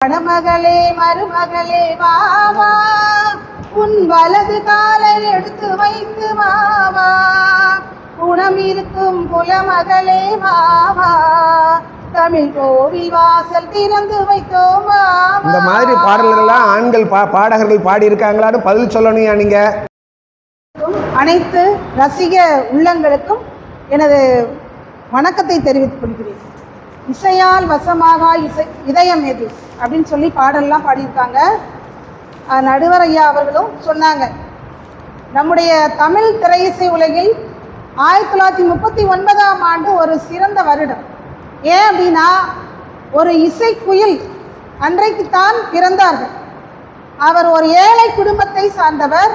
மணமகளே மருமகளே வாவா உன் வலது காலை எடுத்து வைத்து வாவா குணம் இருக்கும் குலமகளே வாவா தமிழ் கோவில் வாசல் திறந்து வைத்தோம் இந்த மாதிரி பாடல்கள்லாம் ஆண்கள் பா பாடகர்கள் பாடியிருக்காங்களான்னு பதில் சொல்லணும்யா நீங்க? அனைத்து ரசிக உள்ளங்களுக்கும் எனது வணக்கத்தை தெரிவித்துக் கொள்கிறேன். இசையால் வசமாக இசை இதயம் எது? அப்படின்னு சொல்லி பாடல்லாம் பாடியிருக்காங்க. நடுவர் ஐயா அவர்களும் சொன்னாங்க. நம்முடைய தமிழ் திரையிசை உலகில் ஆயிரத்தி தொள்ளாயிரத்தி முப்பத்தி ஒன்பதாம் ஆண்டு ஒரு சிறந்த வருடம். ஏன் அப்படின்னா ஒரு இசைக்குயில் அன்றைக்குத்தான் பிறந்தார்கள். அவர் ஒரு ஏழை குடும்பத்தை சார்ந்தவர்.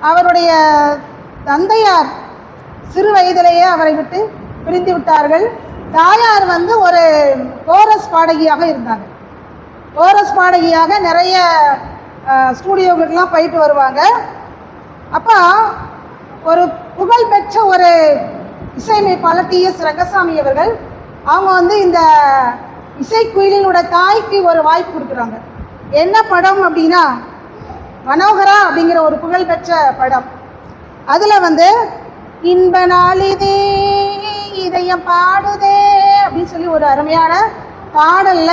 அவருடைய தந்தையார் சிறு வயதிலேயே அவரை விட்டு பிரிந்து விட்டார்கள். தாயார் வந்து ஒரு கோரஸ் பாடகியாக இருந்தாங்க. கோரஸ் பாடகியாக நிறைய ஸ்டூடியோவுக்கெல்லாம் போயிட்டு வருவாங்க. அப்போ ஒரு புகழ்பெற்ற ஒரு இசையமைப்பாளர் டி எஸ் ரங்கசாமி அவர்கள் அவங்க வந்து இந்த இசைக்குயிலினோட தாய்க்கு ஒரு வாய்ப்பு கொடுக்குறாங்க. என்ன படம் அப்படின்னா மனோகரா அப்படிங்கிற ஒரு புகழ்பெற்ற படம். அதில் வந்து இன்ப நாளிதே இதயம் பாடுதே அப்படின்னு சொல்லி ஒரு அருமையான பாடல்ல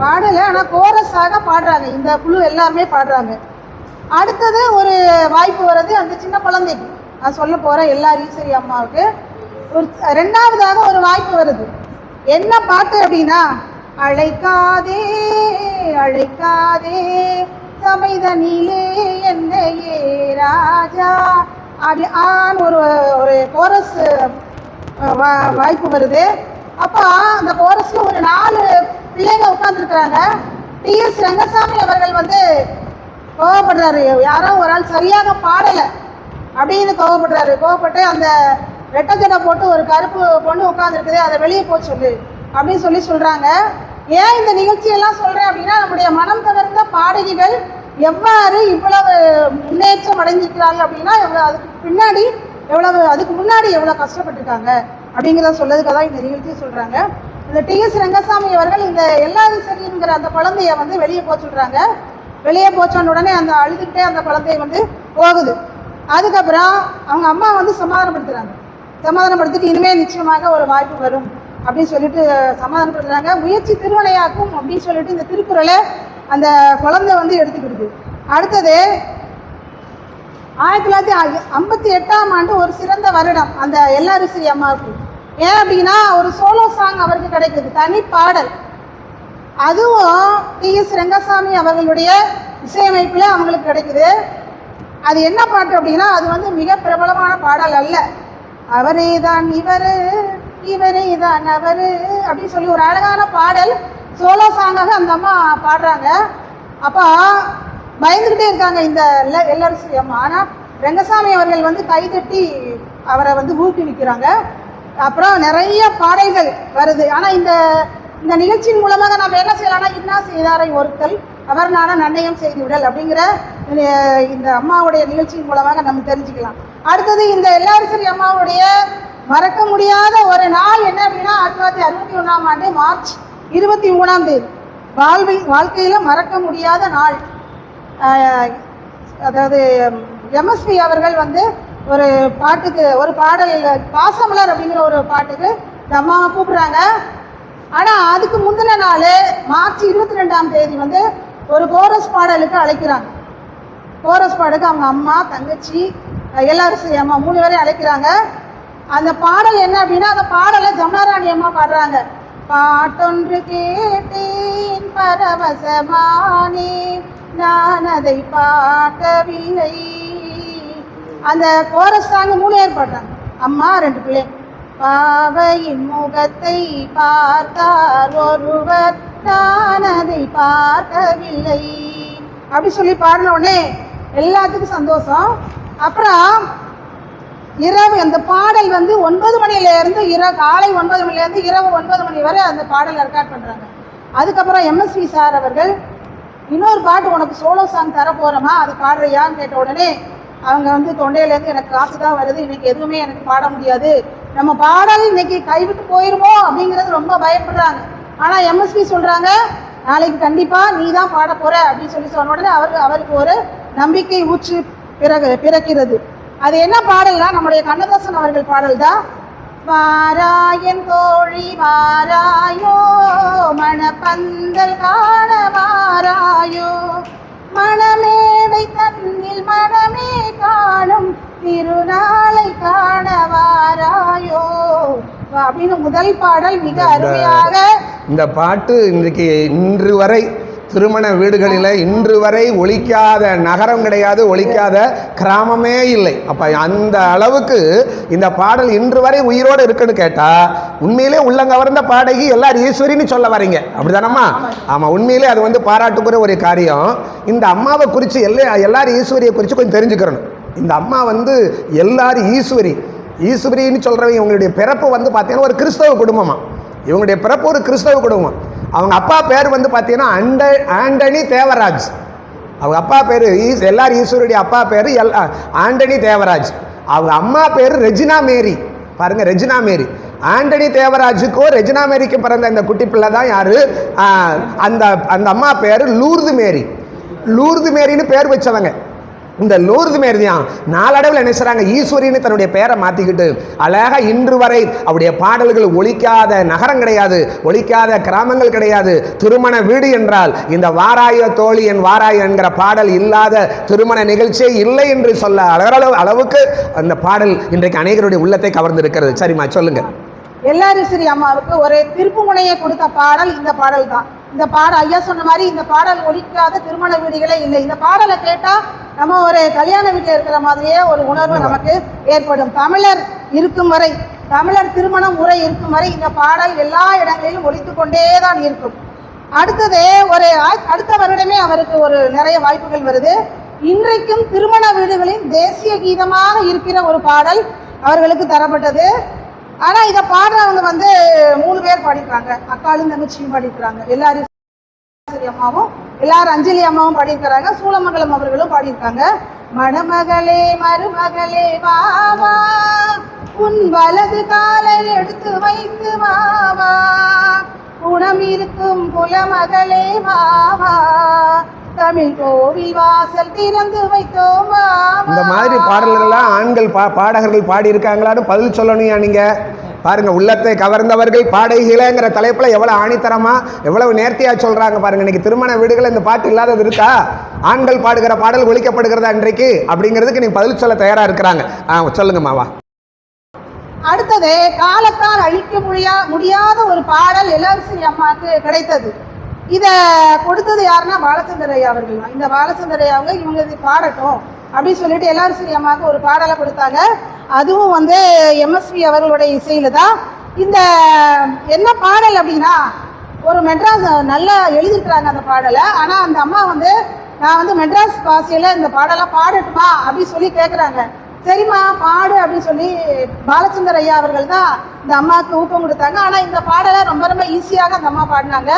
பாடல ஆனால் கோரஸாக பாடுறாங்க. இந்த குழு எல்லாருமே பாடுறாங்க. அடுத்தது ஒரு வாய்ப்பு வர்றது அந்த சின்ன குழந்தைக்கு நான் சொல்ல போகிறேன் எல்லா ஈஸ்வரி அம்மாவுக்கு. ஒரு ரெண்டாவதாக ஒரு வாய்ப்பு வருது. என்ன பாட்டு அப்படின்னா அழைக்காதே அழைக்காதே சமைதனிலே என்னையே ராஜா. அப்படி ஆண் ஒரு ஒரு கோரஸ் வாய்ப்பு வருது. அப்போ அந்த கோரஸில் ஒரு நாலு பிள்ளைங்க உட்காந்துருக்குறாங்க டிஎஸ் ரங்கசாமி அவர்கள் வந்து கோவப்படுறாரு. யாரோ ஒரு ஆள் சரியாக பாடலை அப்படின்னு கோவப்படுறாரு. கோவப்பட்டு அந்த ரெட்டை போட்டு ஒரு கருப்பு பொண்ணு உட்காந்துருக்குது அதை வெளியே போக சொல்லு அப்படின்னு சொல்லி சொல்கிறாங்க ஏன் இந்த நிகழ்ச்சியெல்லாம் சொல்கிறேன் அப்படின்னா நம்முடைய மனம் தவிர்த்த பாடகிகள் எவ்வாறு இவ்வளவு முன்னேற்றம் அடைஞ்சிருக்கிறாங்க அப்படின்னா அதுக்கு பின்னாடி எவ்வளவு அதுக்கு முன்னாடி எவ்வளோ கஷ்டப்பட்டிருக்காங்க அப்படிங்கிறத சொல்லதுக்காக தான் இந்த நிகழ்ச்சியை சொல்கிறாங்க இந்த டிஎஸ் ரங்கசாமி அவர்கள் இந்த எல்லாது சரிங்கிற அந்த குழந்தைய வந்து வெளியே போக சொல்கிறாங்க வெளியே போச்சோன்னு உடனே அந்த அழுதுகிட்டே அந்த குழந்தைய வந்து போகுது. அதுக்கப்புறம் அவங்க அம்மா வந்து சமாதானப்படுத்துகிறாங்க சமாதானப்படுத்திட்டு இனிமேல் நிச்சயமாக ஒரு வாய்ப்பு வரும் அப்படின்னு சொல்லிட்டு சமாதானப்படுத்துறாங்க. முயற்சி திருவிளையாக்கும் அப்படின்னு சொல்லிட்டு இந்த திருக்குறளை அந்த குழந்தை வந்து எடுத்துக்கிடுது. அடுத்தது ஆயிரத்தி தொள்ளாயிரத்தி ஐம்பத்தி எட்டாம் ஆண்டு ஒரு சிறந்த வருடம் அந்த எல்லாரிசிறி அம்மாவுக்கு. ஏன் அப்படின்னா ஒரு சோலோ சாங் அவருக்கு கிடைக்குது. தனி பாடல். அதுவும் டி எஸ் ரங்கசாமி அவர்களுடைய இசையமைப்பில் அவங்களுக்கு கிடைக்குது. அது என்ன பாட்டு அப்படின்னா அது வந்து மிக பிரபலமான பாடல் அல்ல. அவரே தான் இவரு இவரே தான் அவரு அப்படின்னு சொல்லி ஒரு அழகான பாடல். சோலோ சாங்காக அந்த அம்மா பாடுறாங்க. அப்போ பயந்துக்கிட்டே இருக்காங்க இந்த எல்லா எல்லாரும். அம்மா ஆனால் ரங்கசாமி அவர்கள் வந்து கைதட்டி அவரை வந்து ஊக்குவிக்கிறாங்க அப்புறம் நிறைய பாடல்கள் வருது. ஆனால் இந்த இந்த நிகழ்ச்சியின் மூலமாக நம்ம என்ன செய்யலாம்னா இன்னா செய்தாரை ஒருத்தல் அவர் நான நன்னயம் செய்து விடல் அப்படிங்கிற இந்த- அம்மாவுடைய நிகழ்ச்சியின் மூலமாக நம்ம தெரிஞ்சுக்கலாம். அடுத்தது இந்த எல்லாரிசரி அம்மாவுடைய மறக்க முடியாத ஒரு நாள் என்ன அப்படின்னா ஆயிரத்தி தொள்ளாயிரத்தி அறுபத்தி ஒன்றாம் ஆண்டு மார்ச் இருபத்தி மூணாம் தேதி. வாழ்வை வாழ்க்கையில் மறக்க முடியாத நாள். அதாவது எம்எஸ்பி அவர்கள் வந்து ஒரு பாட்டுக்கு ஒரு பாடல் பாசமலர் அப்படிங்கிற ஒரு பாட்டுக்கு தம்மாவை கூப்பிட்றாங்க. ஆனால் அதுக்கு முந்தின நாள் மார்ச் இருபத்தி ரெண்டாம் தேதி வந்து ஒரு கோரஸ் பாடலுக்கு அழைக்கிறாங்க. கோரஸ் பாடலுக்கு அவங்க அம்மா தங்கச்சி எல்லாரும் அம்மா மூணு பேரையும் அழைக்கிறாங்க. அந்த பாடல் என்ன அப்படின்னா அந்த பாடலை ஜமுனாராணி அம்மா பாடுறாங்க. பாட்டொன்று கேட்டேன் பரவசமானே நான் அதை பார்க்கவில்லை. அந்த கோரஸ் சாங் மூணு பேர் பாடுறாங்க. அம்மா ரெண்டு பிள்ளை. பாவையின் முகத்தை பார்த்தார் ஒருவர். நான் அதை பார்க்கவில்லை. அப்படி சொல்லி பாடின உடனே எல்லாத்துக்கும் சந்தோஷம். அப்புறம் இரவு அந்த பாடல் வந்து ஒன்பது மணியிலேருந்து இரவு காலை ஒன்பது மணிலேருந்து இரவு ஒன்பது மணி வரை அந்த பாடல் ரெக்கார்ட் பண்ணுறாங்க அதுக்கப்புறம் எம்எஸ்வி சார் அவர்கள் இன்னொரு பாட்டு உனக்கு சோலோ சாங் தர போறோமா அது பாடுறியான்னு கேட்ட உடனே அவங்க வந்து தொண்டையிலேருந்து எனக்கு காசு தான் வருது இன்னைக்கு எதுவுமே எனக்கு பாட முடியாது. நம்ம பாடல் இன்னைக்கு கைவிட்டு போயிருமோ அப்படிங்கிறது ரொம்ப பயப்படுறாங்க. ஆனால் எம்எஸ்பி சொல்கிறாங்க நாளைக்கு கண்டிப்பா நீ தான் பாட போற அப்படின்னு சொல்லி சொன்ன உடனே அவருக்கு அவருக்கு ஒரு நம்பிக்கை ஊற்று பிறகு பிறக்கிறது. அது என்ன பாடல்னா நம்முடைய கண்ணதாசன் அவர்கள் பாடல் தான் வாராயன் தோழி வாராயோ மணப்பந்தல் காணவா அப்படின்னு முதல் பாடல் மிக அருமையாக இந்த பாட்டு இன்றைக்கு இன்று வரை திருமண வீடுகளில் இன்று வரை ஒழிக்காத நகரம் கிடையாது ஒழிக்காத கிராமமே இல்லை. அப்போ அந்த அளவுக்கு இந்த பாடல் இன்று வரை உயிரோடு இருக்குன்னு கேட்டால் உண்மையிலே உள்ளங்கவர்ந்த பாடகி எல்லாரும் ஈஸ்வரின்னு சொல்ல வரீங்க. அப்படிதானம்மா? ஆமாம் உண்மையிலே அது வந்து பாராட்டுக்குற ஒரு காரியம். இந்த அம்மாவை குறித்து எல்லா எல்லாரும் ஈஸ்வரியை குறித்து கொஞ்சம் தெரிஞ்சுக்கிறணும். இந்த அம்மா வந்து எல்லாரும் ஈஸ்வரி ஈஸ்வரின்னு சொல்கிறவங்க இவங்களுடைய பிறப்பு வந்து பார்த்தீங்கன்னா ஒரு கிறிஸ்தவ குடும்பமாக இவங்களுடைய பிறப்பு ஒரு கிறிஸ்தவ குடும்பம். அவங்க அப்பா பேர் வந்து பார்த்தீங்கன்னா அண்ட ஆண்டனி தேவராஜ். அவங்க அப்பா பேர் ஈஸ் எல்லாரும் ஈஸ்வருடைய அப்பா பேர் எல் ஆண்டனி தேவராஜ். அவங்க அம்மா பேர் ரெஜினா மேரி. பாருங்க ரெஜினா மேரி. ஆண்டனி தேவராஜுக்கோ ரெஜினா மேரிக்கும் பிறந்த இந்த குட்டி பிள்ளை தான் யார்? அந்த அந்த அம்மா பேர் லூர்து மேரி. லூர்து மேரின்னு பேர் வச்சவங்க. இந்த லூர்து மேரிதான் நாளடைவில் என்ன செய்கிறாங்க ஈஸ்வரின்னு தன்னுடைய பேரை மாற்றிக்கிட்டு அழகா இன்று வரை அவருடைய பாடல்கள் ஒழிக்காத நகரம் கிடையாது ஒழிக்காத கிராமங்கள் கிடையாது. திருமண வீடு என்றால் இந்த வாராய தோழி என் வாராய என்கிற பாடல் இல்லாத திருமண நிகழ்ச்சியே இல்லை என்று சொல்ல அளவு அளவுக்கு அந்த பாடல் இன்றைக்கு அநேகருடைய உள்ளத்தை கவர்ந்திருக்கிறது. சரிம்மா சொல்லுங்க. சரி அம்மாவுக்கு ஒரு திருப்பு முனையை கொடுத்த பாடல் இந்த பாடல் தான் இந்த பாடல் ஐயா சொன்ன மாதிரி இந்த பாடல் ஒழிக்காத திருமண வீடுகளே இல்லை. இந்த பாடலை கேட்டா நம்ம ஒரு கல்யாண வீட்டில் இருக்கிற மாதிரியே ஒரு உணர்வு நமக்கு ஏற்படும். தமிழர் இருக்கும் வரை தமிழர் திருமண முறை இருக்கும் வரை இந்த பாடல் எல்லா இடங்களிலும் ஒழித்து கொண்டே தான் இருக்கும். அடுத்தது ஒரு அடுத்த வருடமே அவருக்கு ஒரு நிறைய வாய்ப்புகள் வருது. இன்றைக்கும் திருமண வீடுகளின் தேசிய கீதமாக இருக்கிற ஒரு பாடல் அவர்களுக்கு தரப்பட்டது. ஆனால் இதை பாடுறவங்க வந்து மூணு பேர் பாடிக்கிறாங்க அக்காலும் தங்கச்சியும் பாடிக்கிறாங்க எல்லாரும் அம்மாவும் எல்லாரும் அஞ்சலி அம்மாவும் பாடியிருக்கிறாங்க சூளமங்கலம் அவர்களும் பாடியிருக்காங்க மணமகளே மருமகளே வா வா. உன் வலது காலை எடுத்து வைத்து வாவா குணம் இருக்கும் குலமகளே வாவா வா. தமிழ் கோவில் வாசல் திறந்து வைத்தோம். இந்த மாதிரி பாடல்கள்லாம் ஆண்கள் பா பாடகர்கள் பாடியிருக்காங்களான்னு பதில் சொல்லணும்யா நீங்கள் பாருங்க உள்ளத்தை கவர்ந்தவர்கள் பாடகிகளேங்கிற தலைப்பில் எவ்வளோ ஆணித்தரமா எவ்வளவு நேர்த்தியாக சொல்கிறாங்க பாருங்க. இன்னைக்கு திருமண வீடுகள் இந்த பாட்டு இல்லாதது இருக்கா? ஆண்கள் பாடுகிற பாடல் ஒழிக்கப்படுகிறதா இன்றைக்கு? அப்படிங்கிறதுக்கு நீங்கள் பதில் சொல்ல தயாராக இருக்கிறாங்க. ஆ சொல்லுங்க மாவா அடுத்தது காலத்தால் அழிக்க முடியா முடியாத ஒரு பாடல் இளவரசி அம்மாவுக்கு கிடைத்தது. இதை கொடுத்தது யாருன்னா பாலச்சந்தரையா அவர்கள். தான் இந்த பாலச்சந்தரையா அவங்க இவங்க இது பாடட்டும் அப்படின்னு சொல்லிட்டு எல்லாரும் அம்மாவுக்கு ஒரு பாடலை கொடுத்தாங்க. அதுவும் வந்து எம்எஸ்வி அவர்களுடைய இசையில் தான். இந்த என்ன பாடல் அப்படின்னா ஒரு மெட்ராஸ் நல்லா எழுதியிருக்கிறாங்க அந்த பாடலை. ஆனால் அந்த அம்மா வந்து நான் வந்து மெட்ராஸ் பாஷையில் இந்த பாடலாம் பாடட்டுமா அப்படின்னு சொல்லி கேட்குறாங்க சரிம்மா பாடு அப்படின்னு சொல்லி பாலச்சந்தர் ஐயா அவர்கள் தான் இந்த அம்மாவுக்கு ஊக்கம் கொடுத்தாங்க. ஆனால் இந்த பாடலை ரொம்ப ரொம்ப ஈஸியாக அந்த அம்மா பாடினாங்க.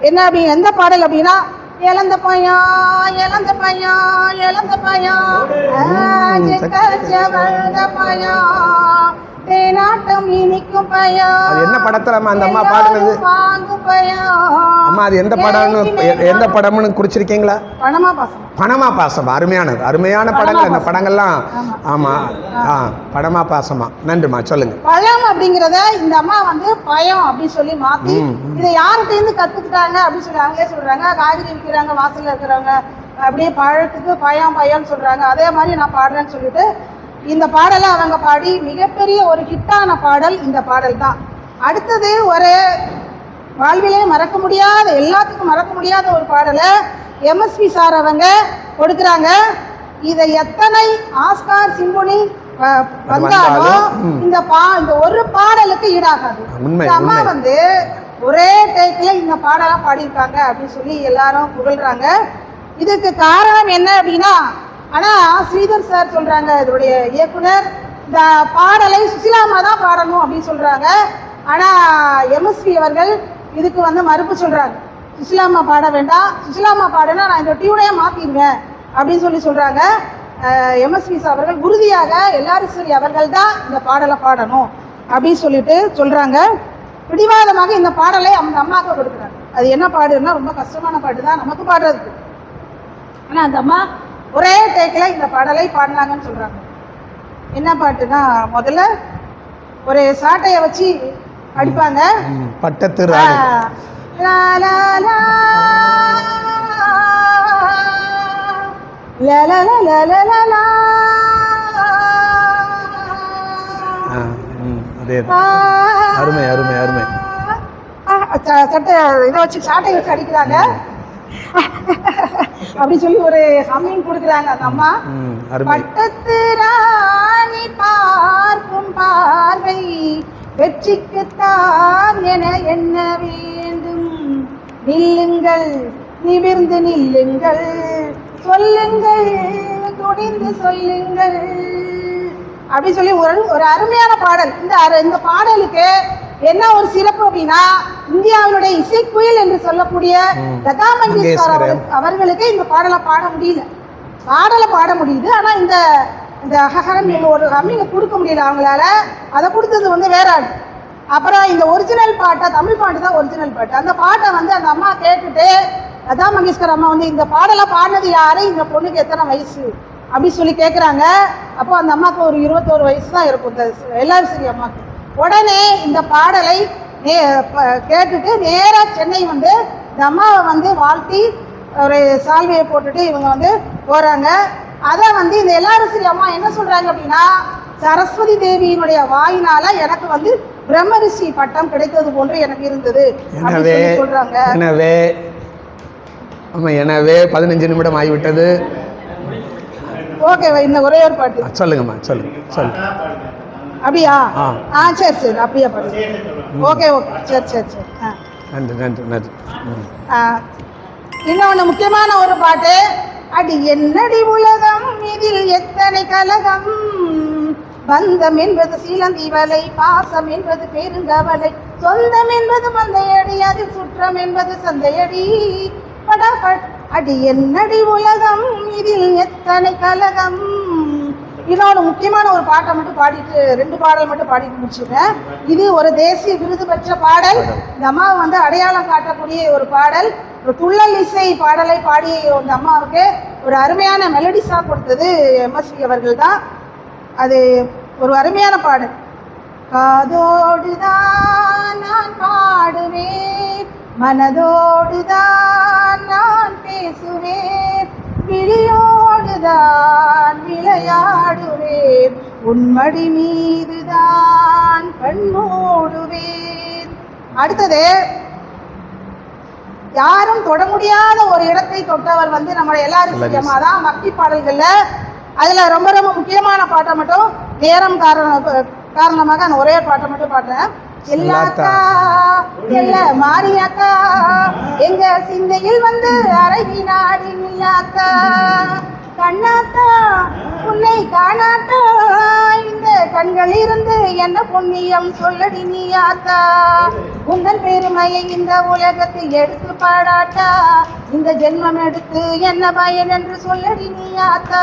என்ன அப்படி எந்த பாடல் அப்படின்னா இழந்த பையன் இழந்த பையன் இழந்த பையன் தேனாட்டம் இனிக்கும் அது என்ன படத்துலம்மா அந்த அம்மா பாடுனது? வாங்கும் பையன் அம்மா அது எந்த படம்னு எந்த படம்னு குறிச்சிருக்கீங்களா? பணமா பாசம். பணமா பாசம் அருமையானது. அருமையான படங்கள் அந்த படங்கள்லாம். ஆமாம் ஆ படமா பாசமா. நன்றிம்மா சொல்லுங்க. பழம் அப்படிங்கிறத இந்த அம்மா வந்து பயம் அப்படின்னு சொல்லி மாத்தி இதை யார்கிட்ட இருந்து கத்துக்கிட்டாங்க அப்படின்னு சொல்லி அவங்களே சொல்றாங்க. காய்கறி விற்கிறாங்க வாசல்ல இருக்கிறவங்க அப்படியே பழத்துக்கு பயம் பயம்னு சொல்றாங்க. அதே மாதிரி நான் பாடுறேன்னு சொல்லிட்டு இந்த பாடலை அவங்க பாடி மிகப்பெரிய ஒரு ஹிட்டான பாடல் இந்த பாடல் தான் அடுத்தது ஒரு வாழ்விலே மறக்க முடியாத எல்லாத்துக்கும் மறக்க முடியாத ஒரு பாடலை எம்எஸ்பி சார் அவங்க கொடுக்குறாங்க இதை எத்தனை ஆஸ்கார் சிம்பொனி வந்தாலும். இந்த பா இந்த ஒரு பாடலுக்கு ஈடாகாது அம்மா. வந்து ஒரே டேக்ல இந்த பாடலாம் பாடியிருக்காங்க அப்படின்னு சொல்லி எல்லாரும் புகழ்றாங்க இதுக்கு காரணம் என்ன அப்படின்னா ஆனால் ஸ்ரீதர் சார் சொல்கிறாங்க இதோடைய இயக்குனர் இந்த பாடலை சுசிலாமா தான் பாடணும் அப்படின்னு சொல்கிறாங்க ஆனால் எம்எஸ்வி அவர்கள் இதுக்கு வந்து மறுப்பு சொல்கிறாங்க சுசிலாமா பாட வேண்டாம். சுசிலாமா பாடுனா நான் இந்த டியூனையே மாற்றிடுவேன் அப்படின்னு சொல்லி சொல்கிறாங்க எம்எஸ்வி அவர்கள் உறுதியாக எல்லாரீஸ்வரி அவர்கள் தான் இந்த பாடலை பாடணும் அப்படின்னு சொல்லிட்டு சொல்கிறாங்க பிடிவாதமாக இந்த பாடலை அந்த அம்மாவுக்கு கொடுக்குறாங்க அது என்ன பாடுன்னா ரொம்ப கஷ்டமான பாட்டு தான் நமக்கு பாடுறதுக்கு. ஆனால் அந்த அம்மா ஒரே டேக்கில் இந்த பாடலை பாடினாங்கன்னு சொல்கிறாங்க என்ன பாட்டுனா முதல்ல ஒரு சாட்டையை வச்சு அடிப்பாங்க. பட்டத்து அருமை அருமை அருமை. ஆ, ச- சட்டை இதை வச்சு சாட்டை வச்சு அடிக்கிறாங்க. அப்படி சொல்லி ஒரு ஹம்மிங் கொடுக்குறாங்க அந்த அம்மா. பட்டத்து ராணி பார்க்கும் பார்வை வெற்றிக்குத்தான் என என்ன வேண்டும். நில்லுங்கள் நிமிர்ந்து நில்லுங்கள். சொல்லுங்கள் துணிந்து சொல்லுங்கள். அப்படி சொல்லி ஒரு ஒரு அருமையான பாடல். இந்த இந்த பாடலுக்கு என்ன ஒரு சிறப்பு அப்படின்னா இந்தியாவினுடைய இசைக்குயில் என்று சொல்லக்கூடிய. லதா மங்கேஷ்கர் மங்கேஷ்கர். அவர்கள்- அவர்களுக்கு இந்த பாடலை பாட முடியல. பாடலை பாட முடியுது. ஆனா இந்த இந்த ஹஹரம் ஒரு ஹம்மிங்க கொடுக்க முடியல அவங்களால. அதை கொடுத்தது வந்து வேற ஆள். அப்புறம் இந்த ஒரிஜினல் பாட்டை தமிழ் பாட்டு தான் ஒரிஜினல் பாட்டு. அந்த பாட்டை வந்து அந்த அம்மா கேட்டுட்டு லதா மங்கேஷ்கர் அம்மா வந்து இந்த பாடலை பாடினது யாரு? இந்த பொண்ணுக்கு எத்தனை வயசு? அப்படி சொல்லி கேட்குறாங்க அப்போ அந்த அம்மாவுக்கு ஒரு இருபத்தோரு வயசு தான் இருக்கும். இந்த எல்லாரும் சரி அம்மாவுக்கு உடனே இந்த பாடலை நே கேட்டுட்டு நேராக சென்னை வந்து இந்த அம்மாவை வந்து வாழ்த்தி ஒரு சால்வையை போட்டுட்டு இவங்க வந்து போகிறாங்க அதை வந்து இந்த எல்லாரசிரி அம்மா என்ன சொல்கிறாங்க அப்படின்னா சரஸ்வதி தேவியினுடைய வாயினால எனக்கு வந்து பிரம்மரிஷி பட்டம் கிடைத்தது போன்று எனக்கு இருந்தது எனவே சொல்லி சொல்றாங்க. எனவே ஆமா எனவே பதினஞ்சு நிமிடம் ஆகிவிட்டது. ஓகே இந்த ஒரே ஒரு பாட்டு. சொல்லுங்கம்மா சொல்லுங்க சொல்லுங்க. அப்படியா? ஆ. சரி சரி அப்படியா பாடு ஓகே ஓகே. சரி சரி சரி. ஆ. நன்றி நன்றி நன்றி. இன்னொன்று முக்கியமான ஒரு பாட்டு. அடி என்னடி உலகம் இதில் எத்தனை கலகம்? பந்தம் என்பது சீலந்தி வலை பாசம் என்பது பெருங்கவலை சொந்தம் என்பது மந்தையடி அதில் சுற்றம் என்பது சந்தையடி. படாபட் அடி என்னடி உலகம் இதில் எத்தனை கலகம்? இன்னொன்று முக்கியமான ஒரு பாட்டை மட்டும் பாடிட்டு ரெண்டு பாடல் மட்டும் பாடிட்டு முடிச்சுட்டேன் இது ஒரு தேசிய விருது பெற்ற பாடல். இந்த அம்மா வந்து அடையாளம் காட்டக்கூடிய ஒரு பாடல். ஒரு துள்ளல் இசை பாடலை பாடிய அந்த அம்மாவுக்கு ஒரு அருமையான மெலடிஸாக கொடுத்தது எம்எஸ்வி அவர்கள் தான். அது ஒரு அருமையான பாடல். காதோடுதான் நான் பாடுவேன் மனதோடுதான் நான் பேசுவேன் விழியோடுதான் விளையாடுவேன் உன்மடி மீதுதான் கண்மூடுவேன். அடுத்தது யாரும் தொட முடியாத ஒரு இடத்தை தொட்டவர் வந்து நம்ம எல்லாரும் அம்மா தான் பக்தி பாடல்கள்ல அதுல ரொம்ப ரொம்ப முக்கியமான பாட்டை மட்டும் நேரம் காரணம் காரணமாக நான் ஒரே பாட்டை மட்டும் பாடுறேன். எல்லாக்கா செல்ல மாரியாக்கா எங்க சிந்தையில் வந்து அழகி நாடி நில்லாக்கா கண்ணாத்தா உன்னை காணாட்டா இந்த கண்கள் இருந்து என்ன புண்ணியம் சொல்லடி நீயாத்தா உங்கள் பெருமையை இந்த உலகத்தில் எடுத்து பாடாட்டா. இந்த ஜென்மம் எடுத்து என்ன பயன் என்று சொல்லடி நீயாத்தா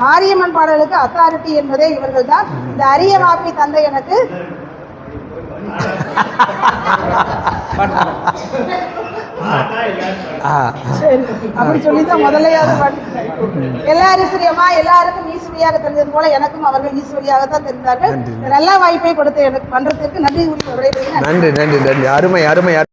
மாரியம்மன் பாடலுக்கு அத்தாரிட்டி என்பதே இவர்கள் தான் இந்த அரிய வாப்பி தந்தை எனக்கு. அப்படி சொல்லி தான் முதலையாவது பாட்டு எல்லாரும் சரியம்மா எல்லாருக்கும் ஈஸ்வரியாக தெரிஞ்சது போல எனக்கும் அவர்கள் ஈஸ்வரியாக தான் தெரிந்தார்கள். நன்றி. நல்ல வாய்ப்பை கொடுத்து எனக்கு பண்றதுக்கு நன்றி. நன்றி நன்றி நன்றி. அருமை அருமை அருமை.